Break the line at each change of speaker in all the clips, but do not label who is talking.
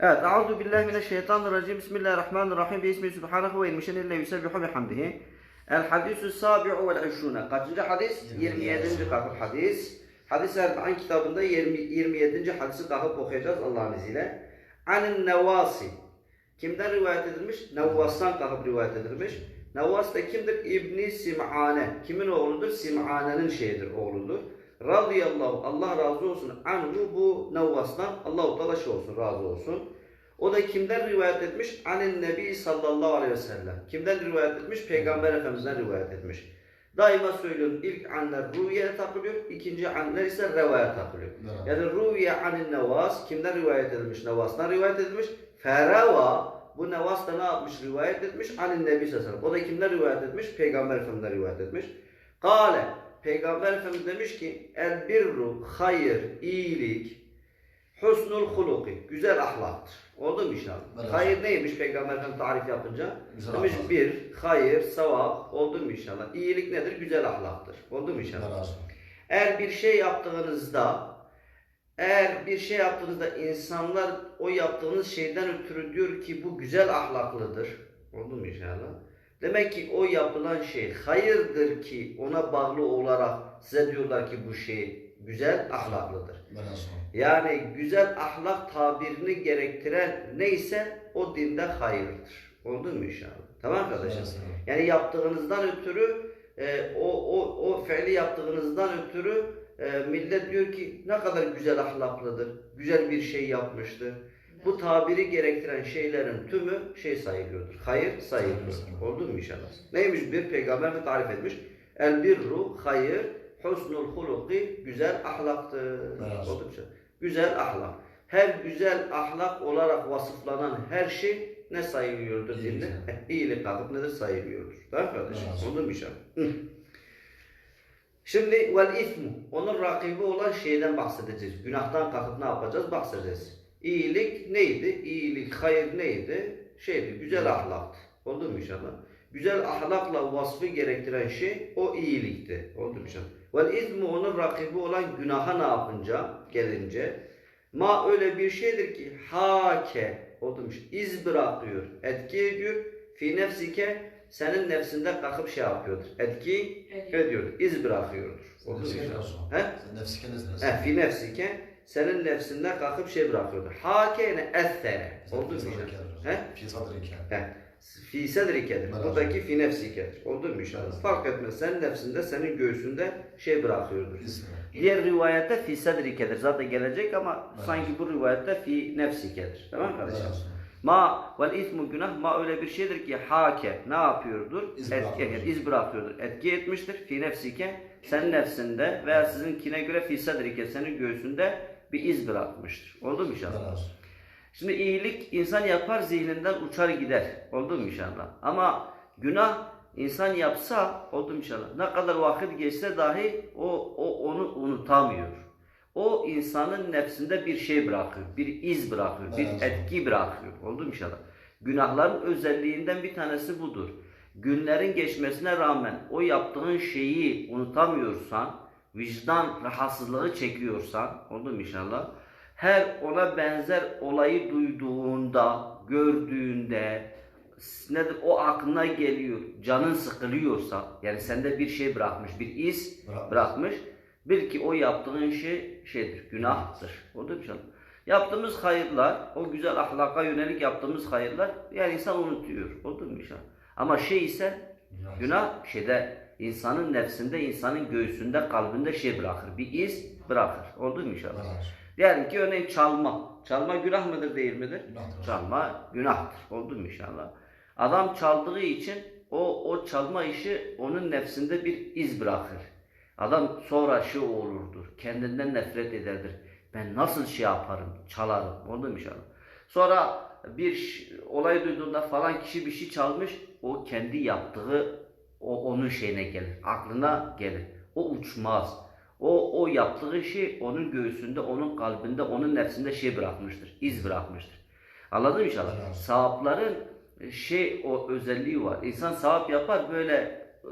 Evet, Euzu billahi mineşşeytanirracim. Bismillahirrahmanirrahim. Bismi subhanahu ve ilmişen ille yusebbihu bihamdihi. El hadisü sabi'u vel işrune. Kaçıncı hadis? 27. kalkıp hadis. Hadis Erba'in kitabında 20, 27. hadisi kalkıp okuyacağız Allah'ın izniyle. Anin nevasi. Kimden rivayet edilmiş? Nevvas'tan kalkıp rivayet edilmiş. Nevvas da kimdir? İbni Sim'ane. Kimin oğludur? Sim'ane'nin şeyidir, oğludur. Radıyallahu Allah razı olsun. Anhu bu Nevvas'tan Allahu Teala şey olsun, razı olsun. O da kimden rivayet etmiş? Anin Nebi sallallahu aleyhi ve sellem. Kimden rivayet etmiş? Peygamber Efendimiz'den rivayet etmiş. Daima söylüyorum ilk anlar ruviye takılıyor, ikinci anlar ise revaya takılıyor.
Evet.
Yani ruviye anin nevas, kimden rivayet edilmiş? Nevas'tan rivayet edilmiş. Ferava, bu Nevas da ne yapmış? Rivayet etmiş. Anin Nebi sallallahu aleyhi ve sellem. O da kimden rivayet etmiş? Peygamber Efendimiz'den rivayet etmiş. Kale, Peygamber Efendimiz demiş ki, el birru, hayır, iyilik, husnul huluki, güzel ahlaktır. Oldu mu inşallah?
Evet.
Hayır neymiş Peygamber Efendimiz tarif yapınca?
Güzel
demiş
ahlak.
bir, hayır, sevap. Oldu mu inşallah? İyilik nedir? Güzel ahlaktır. Oldu mu inşallah?
Olsun.
Eğer bir şey yaptığınızda eğer bir şey yaptığınızda insanlar o yaptığınız şeyden ötürü diyor ki bu güzel ahlaklıdır. Oldu mu inşallah? Demek ki o yapılan şey hayırdır ki ona bağlı olarak size diyorlar ki bu şey güzel ahlaklıdır. Yani güzel ahlak tabirini gerektiren neyse o dinde hayırdır. Oldu mu inşallah? Tamam arkadaşlar? Yani yaptığınızdan ötürü e, o, o, o fiili yaptığınızdan ötürü e, millet diyor ki ne kadar güzel ahlaklıdır, güzel bir şey yapmıştır. Bu tabiri gerektiren şeylerin tümü şey sayılıyordur. Hayır sayılıyor. Oldu mu inşallah? Neymiş bir peygamber mi tarif etmiş? El birru hayır, husnul huluki güzel ahlaktır.
Evet.
Oldu mu? Güzel ahlak. Her güzel ahlak olarak vasıflanan her şey ne sayılıyordur dinde? İyilik kalkıp nedir sayılıyordur. Tamam kardeşim?
Evet.
Oldu mu inşallah? Hı. Şimdi vel ismu. Onun rakibi olan şeyden bahsedeceğiz. Günahtan kalkıp ne yapacağız? Bahsedeceğiz. İyilik neydi? İyilik, hayır neydi? Şeydi, güzel ahlaktı. Oldu mu inşallah? Güzel ahlakla vasfı gerektiren şey o iyilikti. Oldu mu inşallah? Vel ismu onun rakibi olan günaha ne yapınca, gelince ma öyle bir şeydir ki hake oldu mu? inşallah? iz bırakıyor, etki ediyor. Fi nefsike senin nefsinde kalkıp şey yapıyordur. Etki
Ediyor.
iz bırakıyordur. Oldu mu
Nefsike
inşallah? He?
Sen nefsike ne
He, fi nefsike senin nefsinde kalkıp şey bırakıyordur. Hake yani essere. Oldu mu?
Fi sadrike.
Fi sedrikedir.
Evet.
Buradaki fi nefsikedir. Oldu mu inşallah? Fark etmez. Senin nefsinde, senin göğsünde şey bırakıyordur. Diğer rivayette fi sedrikedir. Zaten gelecek ama sanki bu rivayette fi nefsikedir. Tamam kardeşim? Ma vel ismu günah ma öyle bir şeydir ki hake ne yapıyordur?
İz
Etki, iz bırakıyordur. Etki etmiştir. Fi nefsike senin nefsinde veya sizinkine göre fi sedrike senin göğsünde bir iz bırakmıştır. Oldu mu inşallah?
Olsun.
Şimdi iyilik insan yapar zihninden uçar gider. Oldu mu inşallah? Ama günah insan yapsa oldu mu inşallah? Ne kadar vakit geçse dahi o, o onu unutamıyor. O insanın nefsinde bir şey bırakıyor, bir iz bırakıyor, bir
Evet.
etki bırakıyor. Oldu mu inşallah? Günahların özelliğinden bir tanesi budur. Günlerin geçmesine rağmen o yaptığın şeyi unutamıyorsan, vicdan rahatsızlığı çekiyorsan, oldu mu inşallah? Her ona benzer olayı duyduğunda, gördüğünde, nedir o aklına geliyor, canın sıkılıyorsa, yani sende bir şey bırakmış, bir iz
Bırakmış.
bırakmış, bil ki o yaptığın şey şeydir, günahtır. Oldu mu inşallah? Yaptığımız hayırlar, o güzel ahlaka yönelik yaptığımız hayırlar, yani insan unutuyor. Oldu mu inşallah? Ama şey ise
Günah.
Günah şeyde insanın nefsinde, insanın göğsünde, kalbinde şey bırakır. Bir iz bırakır. Oldu mu
Allah
inşallah?
olsun.
Diyelim ki örneğin çalma. Çalma günah mıdır değil midir?
Günahtır.
Çalma günahtır. Oldu mu inşallah? Adam çaldığı için o o çalma işi onun nefsinde bir iz bırakır. Adam sonra şey olurdur. Kendinden nefret ederdir. Ben nasıl şey yaparım? Çalarım. Oldu mu inşallah? Sonra bir olay duyduğunda falan kişi bir şey çalmış. O kendi yaptığı o onun şeyine gelir. Aklına gelir. O uçmaz. O o yaptığı şey onun göğsünde, onun kalbinde, onun nefsinde şey bırakmıştır. iz bırakmıştır. Anladın mı inşallah?
Evet.
Savapların şey o özelliği var. İnsan sevap yapar böyle e,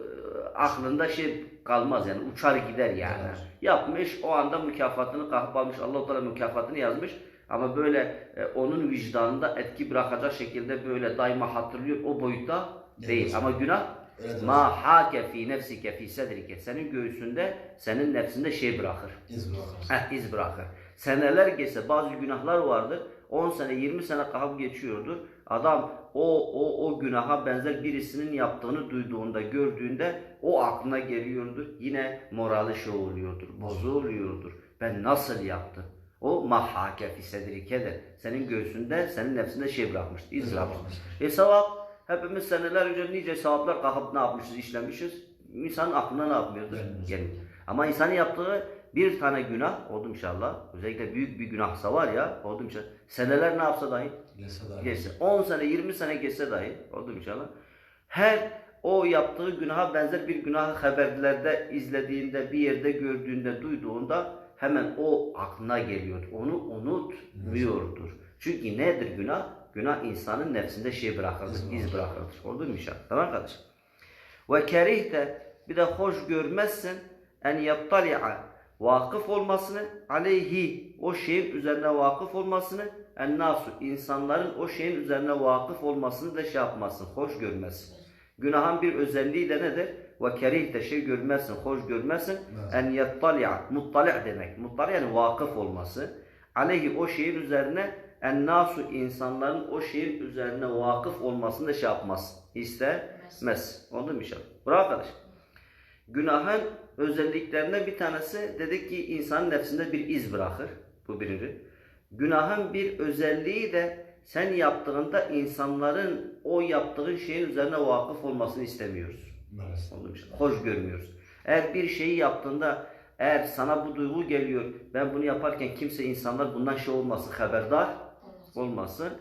aklında şey kalmaz yani uçar gider yani.
Evet.
Yapmış o anda mükafatını kalkıp almış. Allah-u Teala mükafatını yazmış. Ama böyle e, onun vicdanında etki bırakacak şekilde böyle daima hatırlıyor o boyutta değil.
Evet.
Ama günah
Öyle de
ma hake fi nefsike fi sedrike senin göğsünde senin nefsinde şey bırakır.
iz bırakır.
Heh, iz bırakır. Seneler geçse bazı günahlar vardır. 10 sene 20 sene kalıp geçiyordur. Adam o o o günaha benzer birisinin yaptığını duyduğunda, gördüğünde o aklına geliyordur. Yine morali şey oluyordur, bozuluyordur. Ben nasıl yaptım? O mahhake fi sedrikedir. Senin göğsünde, senin nefsinde şey bırakmış, iz bırakmış. E sevap, hepimiz seneler önce nice sevaplar kalkıp ne yapmışız, işlemişiz. İnsanın aklına ne yapmıyordur?
Gelmiyor.
Ama insanın yaptığı bir tane günah oldu inşallah. Özellikle büyük bir günahsa var ya oldu inşallah. Seneler ne yapsa dahi
geçse.
10 sene 20 sene geçse dahi oldu inşallah. Her o yaptığı günaha benzer bir günahı haberlerde izlediğinde, bir yerde gördüğünde, duyduğunda hemen o aklına geliyor. Onu unutmuyordur. Çünkü nedir günah? Günah insanın nefsinde şey bırakırdır, iz bırakırdır. Oldu mu inşallah? Tamam kardeşim? Ve kerihte bir de hoş görmezsin en yattali'a vakıf olmasını aleyhi o şeyin üzerine vakıf olmasını en nasu insanların o şeyin üzerine vakıf olmasını da şey yapmasın, hoş görmezsin. Günahın bir özelliği de nedir? Ve kerihte şey görmezsin, hoş görmezsin.
Evet.
En yattali'a, muttali' demek. Muttali' yani vakıf olması. Aleyhi o şeyin üzerine en nasu insanların o şeyin üzerine vakıf olmasını da şey yapmaz. İstemez. Oldu mu inşallah? Bravo arkadaş. Günahın özelliklerinden bir tanesi dedik ki insanın nefsinde bir iz bırakır. Bu birinci. Günahın bir özelliği de sen yaptığında insanların o yaptığın şeyin üzerine vakıf olmasını istemiyoruz.
Maalesef.
İnşallah? Hoş görmüyoruz. Eğer bir şeyi yaptığında eğer sana bu duygu geliyor ben bunu yaparken kimse insanlar bundan şey olmasın haberdar olmasın.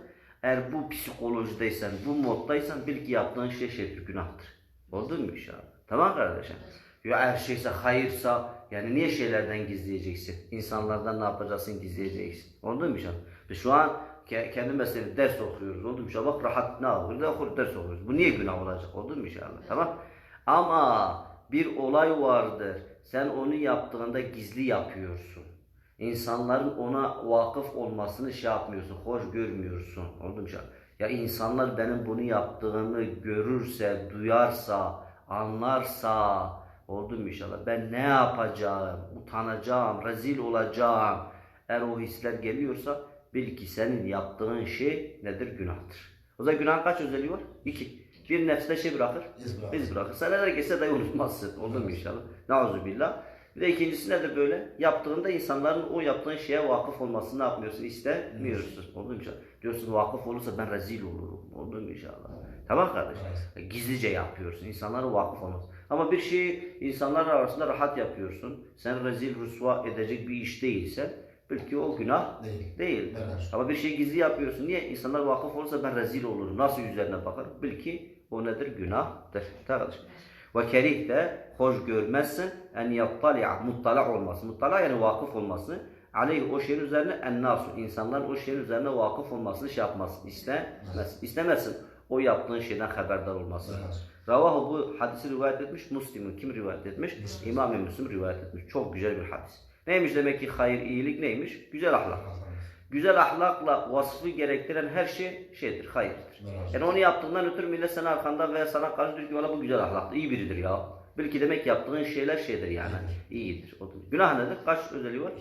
Eğer bu psikolojideysen, bu moddaysan bil ki yaptığın şey şeydir, günahtır. Oldu mu inşallah? Tamam kardeşim? Ya eğer şeyse hayırsa yani niye şeylerden gizleyeceksin? İnsanlardan ne yapacaksın gizleyeceksin. Oldu mu inşallah? Biz şu an ke- kendi mesleğimiz ders okuyoruz. Oldu mu inşallah? Bak rahat ne yapıyoruz? Okuyoruz? Ders okuyoruz. Bu niye günah olacak? Oldu mu inşallah? Tamam. Ama bir olay vardır. Sen onu yaptığında gizli yapıyorsun. İnsanların ona vakıf olmasını şey yapmıyorsun, hoş görmüyorsun. Oldu mu? Ya insanlar benim bunu yaptığımı görürse, duyarsa, anlarsa, oldu mu inşallah? Ben ne yapacağım? Utanacağım, rezil olacağım. Eğer o hisler geliyorsa bil ki senin yaptığın şey nedir? Günahtır. O zaman günahın kaç özelliği var? İki. Bir nefste şey bırakır,
İz bırakır.
biz bırakır. Seneler geçse dahi unutmazsın. Oldu mu inşallah? Nauzubillah. Bir de ikincisi nedir böyle? Yaptığında insanların o yaptığın şeye vakıf olmasını ne yapmıyorsun? İstemiyorsun. Oldu mu inşallah? Diyorsun vakıf olursa ben rezil olurum. Oldu mu inşallah? Tamam kardeşim. Gizlice yapıyorsun. İnsanlara vakıf olmaz. Ama bir şeyi insanlar arasında rahat yapıyorsun. Sen rezil rüsva edecek bir iş değilse bil ki o günah
Değil.
değil.
Evet.
Ama bir şey gizli yapıyorsun. Niye? İnsanlar vakıf olursa ben rezil olurum. Nasıl üzerine bakar? Bil ki o nedir? Günahtır. Tamam. Ve kerih de hoş görmezsin en yattali'a muttala olması. Muttala yani vakıf olması. Aleyh o şeyin üzerine en nasu. insanların o şeyin üzerine vakıf olmasını şey yapmaz. İstemez. İstemezsin. O yaptığın şeyden haberdar olması.
Evet.
Ravahu bu hadisi rivayet etmiş. Müslim'in kim rivayet etmiş? İmam-ı Müslim rivayet etmiş. Çok güzel bir hadis. Neymiş demek ki hayır, iyilik neymiş? Güzel ahlak. Güzel ahlakla vasfı gerektiren her şey şeydir, hayırdır.
Evet.
Yani onu yaptığından ötürü millet sana arkanda veya sana karşı diyor ki "Valla bu güzel ahlaklı, iyi biridir ya. Belki demek yaptığın şeyler şeydir yani. İyidir. odur. Günah nedir? Kaç özelliği var?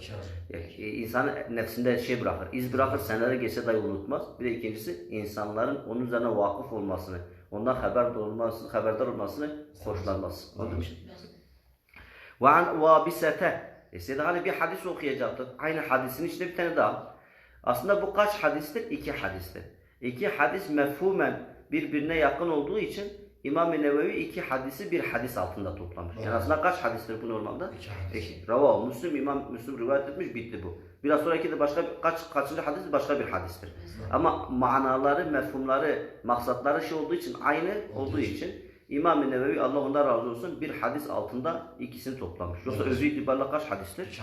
Yani e, insanın nefsinde şey bırakır, iz bırakır, senelere geçse dahi unutmaz. Bir de ikincisi insanların onun üzerine vakıf olmasını, ondan haberdar olmasını, haberdar olmasını hoşlanmaz. Oldu mu? Ve an vabisete. E size hani bir hadis okuyacaktık. Aynı hadisin içinde bir tane daha. Aslında bu kaç hadistir? İki hadistir. İki hadis mefhumen birbirine yakın olduğu için İmam-ı Nevevi iki hadisi bir hadis altında toplamış. Yani
Evet.
aslında kaç hadistir bu normalde?
İki hadis.
İki. Rava, Müslüm, İmam Müslüm rivayet etmiş, bitti bu. Biraz sonraki de başka kaç kaçıncı hadis başka bir hadistir. Ama manaları, mefhumları, maksatları şey olduğu için aynı olduğu için İmam-ı Nevevi Allah ondan razı olsun bir hadis altında ikisini toplamış. Yoksa
Evet.
özü itibariyle kaç hadistir?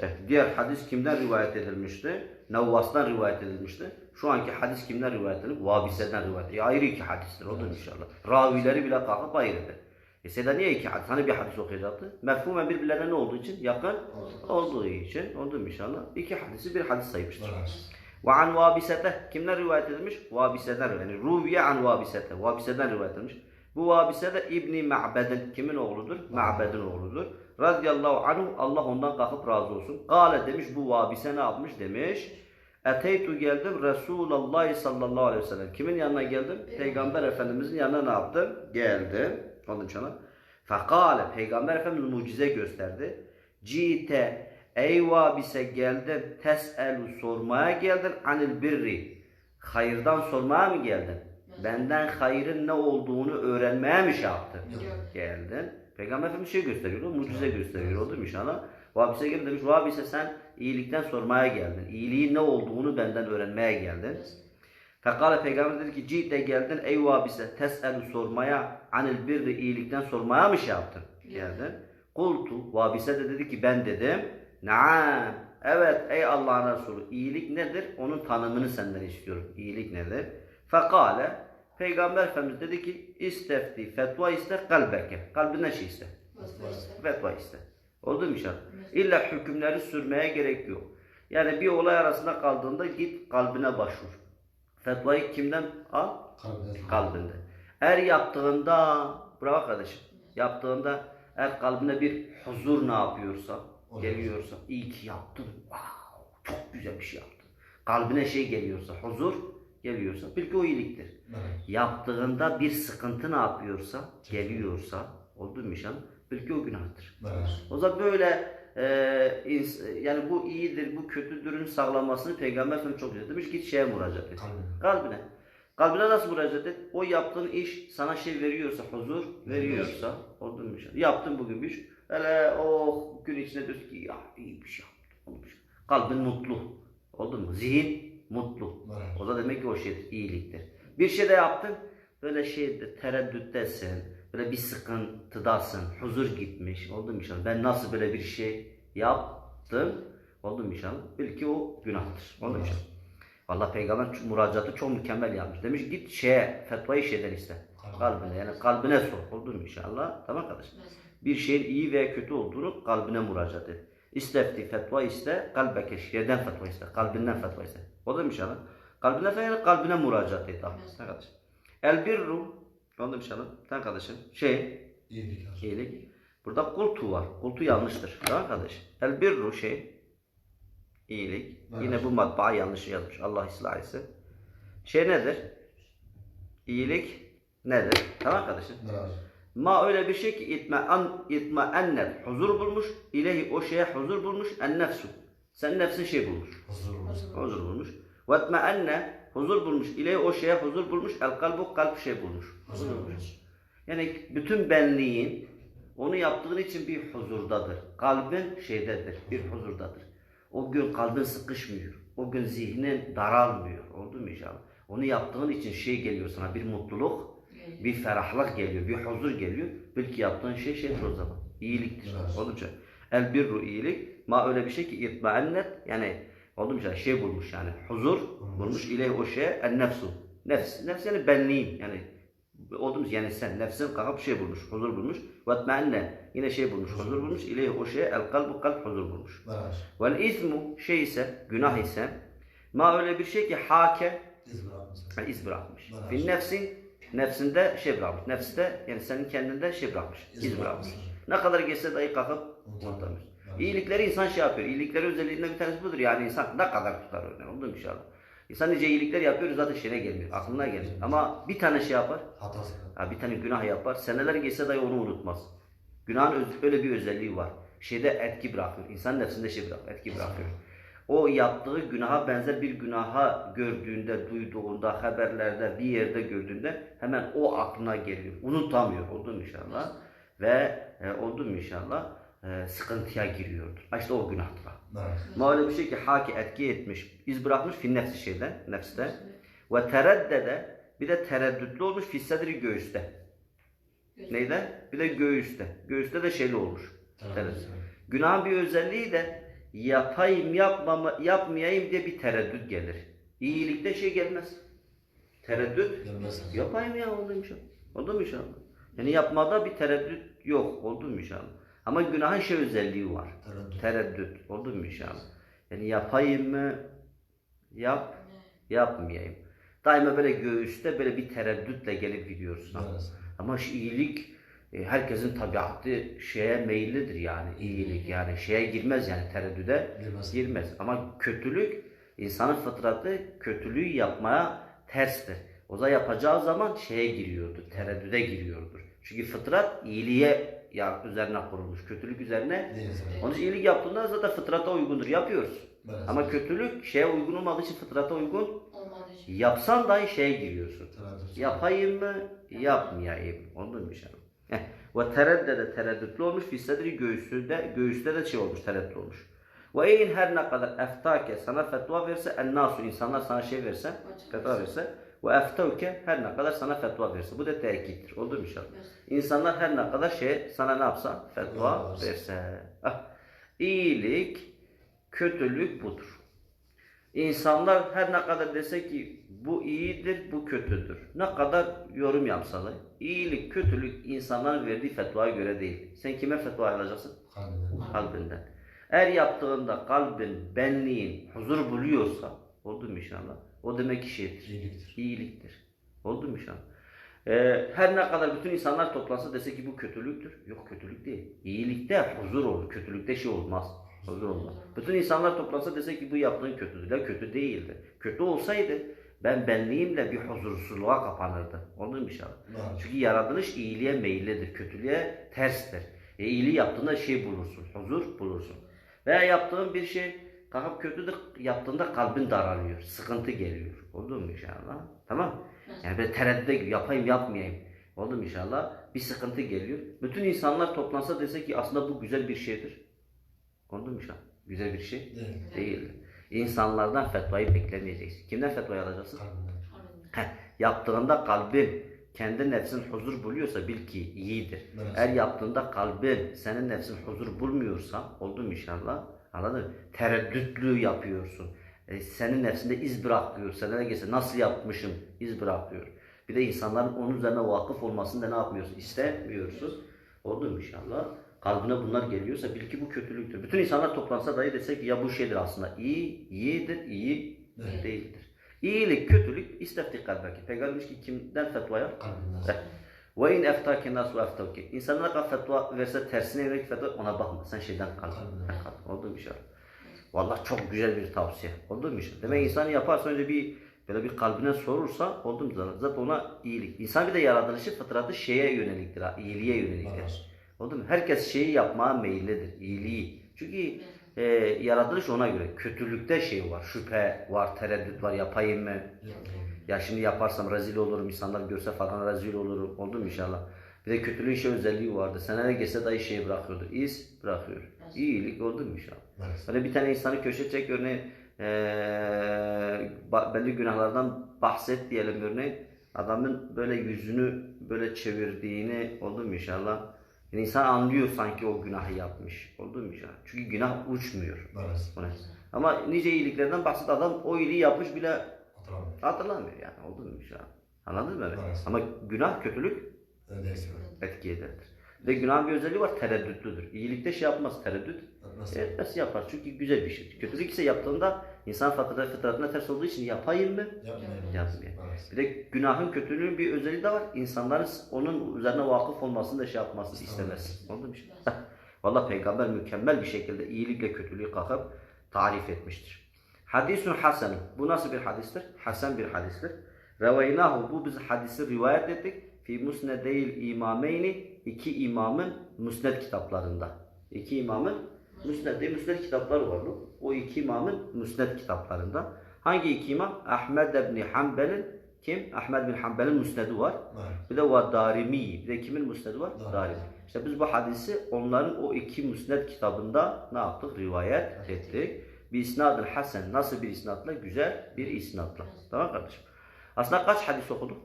Evet, diğer hadis kimden rivayet edilmişti? Nevvas'tan rivayet edilmişti. Şu anki hadis kimden rivayet edilmiş? Vabise'den rivayet edilmiş. Ayrı iki hadistir. O da inşallah. Ravileri bile kalkıp ayrıdır. E Seda niye iki hadis? Hani bir hadis okuyacaktı? Mefhumen birbirlerine ne olduğu için? Yakın olduğu için. Oldu mu inşallah? İki hadisi bir hadis saymıştır.
Evet.
Ve an vabisete. Kimler rivayet edilmiş? Vabise'den. Yani ruviye an vabisete. Vabise'den rivayet edilmiş. Bu vabise de İbni Ma'bed'in. Kimin oğludur? Ma'bed'in oğludur. Radiyallahu anhu. Allah ondan kalkıp razı olsun. Gale demiş bu vabise ne yapmış demiş. Eteytu geldim Resulullah sallallahu aleyhi ve sellem. Kimin yanına geldim? Peygamber Efendimizin yanına ne yaptım? Geldim. Onun için. Fekale. Peygamber Efendimiz mucize gösterdi. Cite ey vabise geldin. Teselu sormaya geldin. Anil birri. Hayırdan sormaya mı geldin? Benden hayrın ne olduğunu öğrenmeye mi şey yaptın? Geldin. Peygamber Efendimiz şey gösteriyor, o mucize gösteriyor. O değil mi inşallah? Vabise geldi demiş, Vabise sen iyilikten sormaya geldin. İyiliğin ne olduğunu benden öğrenmeye geldin. Fekale Peygamber dedi ki Cide geldin ey Vabise teselu sormaya anil birri iyilikten sormaya mı şey yaptın? Geldin. Kultu Vabise de dedi ki ben dedim. Naam. Evet ey Allah'ın Resulü iyilik nedir? Onun tanımını senden istiyorum. İyilik nedir? Fekale Peygamber Efendimiz dedi ki istefti fetva iste kalbeke. Kalbine şey iste. Fetva iste. Oldu mu inşallah? İlla hükümleri sürmeye gerek yok. Yani bir olay arasında kaldığında git kalbine başvur. Fetvayı kimden al? Kalbinde. Eğer yaptığında, bravo kardeşim, yaptığında eğer kalbine bir huzur ne yapıyorsa, geliyorsa, iyi ki yaptın, wow, çok güzel bir şey yaptın. Kalbine şey geliyorsa, huzur geliyorsa, bil ki o iyiliktir. Yaptığında bir sıkıntı ne yapıyorsa, geliyorsa, oldu mu inşallah, bil ki o günahtır. O zaman böyle e, yani bu iyidir, bu kötüdürün sağlamasını Peygamber Efendimiz çok güzel demiş. Git şeye müracaat et. Kalbine. Kalbine nasıl müracaat et? O yaptığın iş sana şey veriyorsa, huzur veriyorsa, oldu mu inşallah? Yaptın bugün bir iş. Hele oh gün içinde diyorsun ki ya iyi bir şey yaptım. Kalbin mutlu. Oldu mu? Zihin mutlu. O da demek ki o şey iyiliktir. Bir şey de yaptın, böyle şey tereddüttesin, böyle bir sıkıntıdasın, huzur gitmiş, oldu mu inşallah? Ben nasıl böyle bir şey yaptım, oldu mu inşallah? Bil ki o günahtır, oldu mu inşallah? Vallahi peygamber müracaatı çok mükemmel yapmış. Demiş git şeye, fetvayı şeyden iste. Kalbine yani kalbine sor, oldu mu inşallah? Tamam kardeşim? Bir şeyin iyi veya kötü olduğunu kalbine müracaat et. İstefti fetva iste, kalbeke şeyden fetva iste, kalbinden fetva iste. O da inşallah. Kalbine yani kalbine müracaat et. Tamam sen kardeşim. El birru, o da inşallah. Sen kardeşim. Şey, iyilik. Burada kultu var. Kultu yanlıştır. Tamam kardeşim. El birru şey, iyilik.
Evet.
Yine bu matbaa yanlış yazmış. Allah ıslah etsin. Şey nedir? İyilik nedir? Tamam kardeşim. Ma öyle bir şey ki itma'an itma'annet huzur bulmuş. İlehi o şeye huzur bulmuş. En nefsu. Sen nefsin şey bulmuş. Huzur bulmuş. Ve itma'anne huzur bulmuş. İlehi o şeye huzur bulmuş. El kalbu kalp şey bulmuş. Huzur bulmuş. Yani bütün benliğin onu yaptığın için bir huzurdadır. Kalbin şeydedir, bir huzurdadır. O gün kalbin sıkışmıyor. O gün zihnin daralmıyor. Oldu mu inşallah? Onu yaptığın için şey geliyor sana bir mutluluk, bir ferahlık geliyor, bir huzur geliyor. Bil ki yaptığın şey şeydir o zaman. İyiliktir.
Evet.
Olunca el birru iyilik ma öyle bir şey ki itmaennet yani oldu mu şey bulmuş yani huzur bulmuş ile o şeye en nefsu. Nefs, nefs yani benliğin yani oldu mu yani sen nefsin kalkıp şey bulmuş, huzur bulmuş. Ve itmaenne yine şey bulmuş, huzur bulmuş. ile o şeye el kalbu kalp huzur bulmuş. Vel ismu şey ise, günah ise ma öyle bir şey ki hake iz bırakmış.
Evet.
Fi nefsin nefsinde şey bırakmış. Nefsinde yani senin kendinde şey bırakmış.
İz bırakmış.
Ne kadar geçse dahi kalkıp
Unutamıyor.
İyilikleri insan şey yapıyor. İyilikleri özelliğinden bir tanesi budur. Yani insan ne kadar tutar öyle. Oldu mu inşallah? İnsan nice iyilikler yapıyor zaten şeyine gelmiyor. Aklına gelmiyor. Ama bir tane şey yapar.
Hatası.
Ha, bir tane günah yapar. Seneler geçse dahi onu unutmaz. Günahın öyle bir özelliği var. Şeyde etki bırakıyor. İnsan nefsinde şey bırakıyor. Etki bırakıyor. O yaptığı günaha benzer bir günaha gördüğünde, duyduğunda, haberlerde, bir yerde gördüğünde hemen o aklına geliyor. Unutamıyor. Oldu mu inşallah? Ve e, oldu mu inşallah? E, sıkıntıya giriyordur. İşte o günahtır. Ama öyle bir şey ki haki etki etmiş, iz bırakmış fi nefsi şeyden, nefste. Ve tereddede bir de tereddütlü olmuş fi sedri göğüste. Neyde? Bir de göğüste. Göğüste de şeyli olmuş. Tereddüt. Günahın bir özelliği de yapayım yapmama, yapmayayım diye bir tereddüt gelir. İyilikte şey gelmez. Tereddüt yapayım ya oldu inşallah. Oldu mu inşallah? Yani yapmada bir tereddüt yok. Oldu mu inşallah? Ama günahın şey özelliği var. Tereddüt. Oldu mu inşallah? Yani yapayım mı? Yap, yapmayayım. Daima böyle göğüste böyle bir tereddütle gelip gidiyorsun.
Evet.
Ama şu iyilik e, herkesin tabiatı şeye meyillidir yani iyilik yani şeye girmez yani tereddüde
Girmez.
girmez. Ama kötülük insanın fıtratı kötülüğü yapmaya terstir. O da yapacağı zaman şeye giriyordur, tereddüde giriyordur. Çünkü fıtrat iyiliğe ya üzerine kurulmuş, kötülük üzerine.
Zaten.
Onun için iyilik yaptığında zaten fıtrata uygundur, yapıyoruz.
Evet.
Ama kötülük şeye uygun olmadığı için fıtrata uygun
Olmadığı için.
yapsan dahi şeye giriyorsun.
Tereddüt.
Yapayım mı, yapmayayım. Onu demiş yani. Heh. Ve tereddede tereddütlü olmuş. Fi sedri göğsünde, göğüste de şey olmuş, tereddüt olmuş. Ve in her ne kadar eftake sana fetva verse, en nasu insanlar sana şey verse, fetva verse, ve eftevke her ne kadar sana fetva verse. Bu da tekittir. Oldu mu inşallah? İnsanlar her ne kadar şey sana ne yapsa, fetva
verse.
verse. Ah. İyilik, kötülük budur. İnsanlar her ne kadar dese ki bu iyidir, bu kötüdür. Ne kadar yorum yapsalar. İyilik, kötülük insanların verdiği fetvaya göre değil. Sen kime fetva alacaksın?
Kalbinden.
Kalbinden. Eğer yaptığında kalbin, benliğin huzur buluyorsa, oldu mu inşallah? O demek ki şeydir.
İyiliktir.
İyiliktir. Oldu mu inşallah? Ee, her ne kadar bütün insanlar toplansa dese ki bu kötülüktür. Yok kötülük değil. İyilikte huzur olur. Kötülükte şey olmaz. Huzur olmaz. Bütün insanlar toplansa dese ki bu yaptığın kötüdür. Kötü değildi. Kötü olsaydı ben benliğimle bir huzursuzluğa kapanırdı. Oldu mu inşallah?
Evet.
Çünkü yaratılış iyiliğe meyillidir. Kötülüğe terstir. E, iyiliği yaptığında şey bulursun. Huzur bulursun. Veya yaptığın bir şey kalkıp kötüdür. Yaptığında kalbin daralıyor. Sıkıntı geliyor. Oldu mu inşallah? Tamam. Yani böyle tereddüde yapayım yapmayayım. Oldu mu inşallah? Bir sıkıntı geliyor. Bütün insanlar toplansa dese ki aslında bu güzel bir şeydir. Oldu mu inşallah? Güzel bir şey
Değil.
değil. İnsanlardan fetvayı beklemeyeceksin. Kimden fetvayı alacaksın? Heh, yaptığında kalbin kendi nefsin huzur buluyorsa bil ki iyidir.
Evet.
Eğer yaptığında kalbin senin nefsin huzur bulmuyorsa oldu mu inşallah? Anladın mı? Tereddütlü yapıyorsun. E, senin nefsinde iz bırakıyor. Senene geçse nasıl yapmışım iz bırakıyor. Bir de insanların onun üzerine vakıf olmasını da ne yapmıyorsun? İstemiyorsun. Oldu mu inşallah? Kalbine bunlar geliyorsa bil ki bu kötülüktür. Bütün insanlar toplansa dahi desek ya bu şeydir aslında. İyi, iyidir, iyi
Evet.
değildir. İyilik, kötülük istefti kalbeki. Peygamber demiş ki kimden fetvaya?
Kalbinden.
Ve in eftake nasu eftavke. İnsanlar kadar fetva verse tersine yönelik fetva ona bakma. Sen şeyden kal. Kal. Oldu mu inşallah? Vallahi çok güzel bir tavsiye. Oldu mu inşallah? Demek insan yaparsa önce bir böyle bir kalbine sorursa oldu mu zaten? Zaten ona iyilik. İnsan bir de yaratılışı fıtratı şeye yöneliktir. Ha, iyiliğe yöneliktir. Oldu mu? Herkes şeyi yapmaya meyillidir. iyiliği. Çünkü e, yaratılış ona göre. Kötülükte şey var. Şüphe var, tereddüt var. Yapayım mı?
Yapmayın.
Ya şimdi yaparsam rezil olurum, insanlar görse falan rezil olurum. Oldu mu inşallah? Bir de kötülüğün şey özelliği vardı. Senene geçse dahi şey bırakıyordu. İz bırakıyor. İyilik oldu mu inşallah?
Evet.
Böyle bir tane insanı köşe çek örneğin eee, ba- belli günahlardan bahset diyelim örneğin. Adamın böyle yüzünü böyle çevirdiğini oldu mu inşallah? Yani insan anlıyor sanki o günahı yapmış. Oldu mu inşallah? Çünkü günah uçmuyor.
Evet.
Ama nice iyiliklerden bahset adam o iyiliği yapmış bile
Hatırlamıyorum.
Hatırlamıyor yani oldu mu inşallah. Anladın mı?
Evet.
Ama günah kötülük
Evet, Neyse.
etki ederdir. Ve günahın bir özelliği var tereddütlüdür. İyilikte şey yapmaz tereddüt
Nasıl?
etmez yapar çünkü güzel bir şey. Kötülük ise yaptığında insan fıtratına, fıtratına ters olduğu için yapayım mı?
Yapmayın. Evet.
Bir de günahın kötülüğün bir özelliği de var. İnsanların onun üzerine vakıf olmasını da şey yapmasını istemez. Oldu mu? inşallah? Vallahi peygamber mükemmel bir şekilde iyilikle kötülüğü kalkıp tarif etmiştir. Hadisun hasen. Bu nasıl bir hadistir? Hasan bir hadistir. Revaynahu bu biz hadisi rivayet ettik. Fi musnedeyil imameyni iki imamın musned kitaplarında. İki imamın musned değil musned kitapları var. O iki imamın musned kitaplarında. Hangi iki imam? Ahmed ibn Hanbel'in kim? Ahmed bin Hanbel'in musnedi var.
Evet.
Bir de var Darimi. Bir de kimin musnedi var?
Darimi.
Darimi. İşte biz bu hadisi onların o iki musned kitabında ne yaptık? Rivayet ettik. Bir isnad hasen. Nasıl bir isnatla? Güzel bir isnatla. Tamam kardeşim? Aslında kaç hadis okuduk?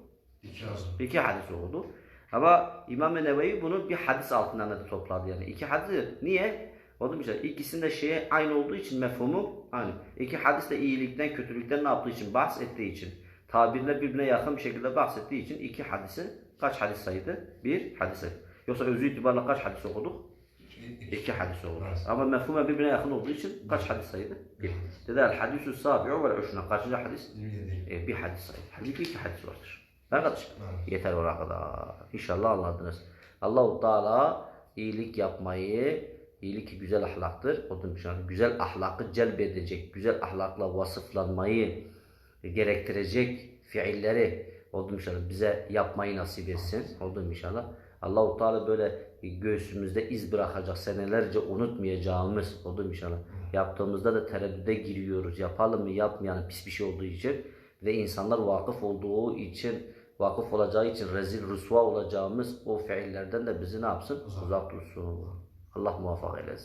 İki.
İki hadis okuduk. Ama İmam-ı Nevevi bunu bir hadis altından da topladı yani. İki hadis niye? Oldu mu işte? İkisinde şeye aynı olduğu için mefhumu aynı. İki hadis de iyilikten, kötülükten ne yaptığı için, bahsettiği için. Tabirle birbirine yakın bir şekilde bahsettiği için iki hadisi kaç hadis saydı? Bir hadis saydı. Yoksa özü itibarla kaç hadis okuduk? İki hadis olur.
Evet.
Ama mefhume birbirine yakın olduğu için kaç hadis sayılır? Bir. Dedi el hadisü sabi'u vel uşna. Kaçıncı hadis?
27.
E, bir hadis sayılır. Halbuki iki hadis vardır. Arkadaş. Yeter oraya kadar. İnşallah anladınız. Allahu Teala iyilik yapmayı, iyilik güzel ahlaktır. O da inşallah güzel ahlakı celbedecek, güzel ahlakla vasıflanmayı gerektirecek fiilleri oldu inşallah bize yapmayı nasip etsin. Oldu inşallah. Allahu Teala böyle göğsümüzde iz bırakacak senelerce unutmayacağımız oldu inşallah. Yaptığımızda da tereddüde giriyoruz. Yapalım mı yapmayalım pis bir şey olduğu için ve insanlar vakıf olduğu için vakıf olacağı için rezil rüsva olacağımız o fiillerden de bizi ne yapsın? Uzak tutsun. Allah muvaffak eylesin.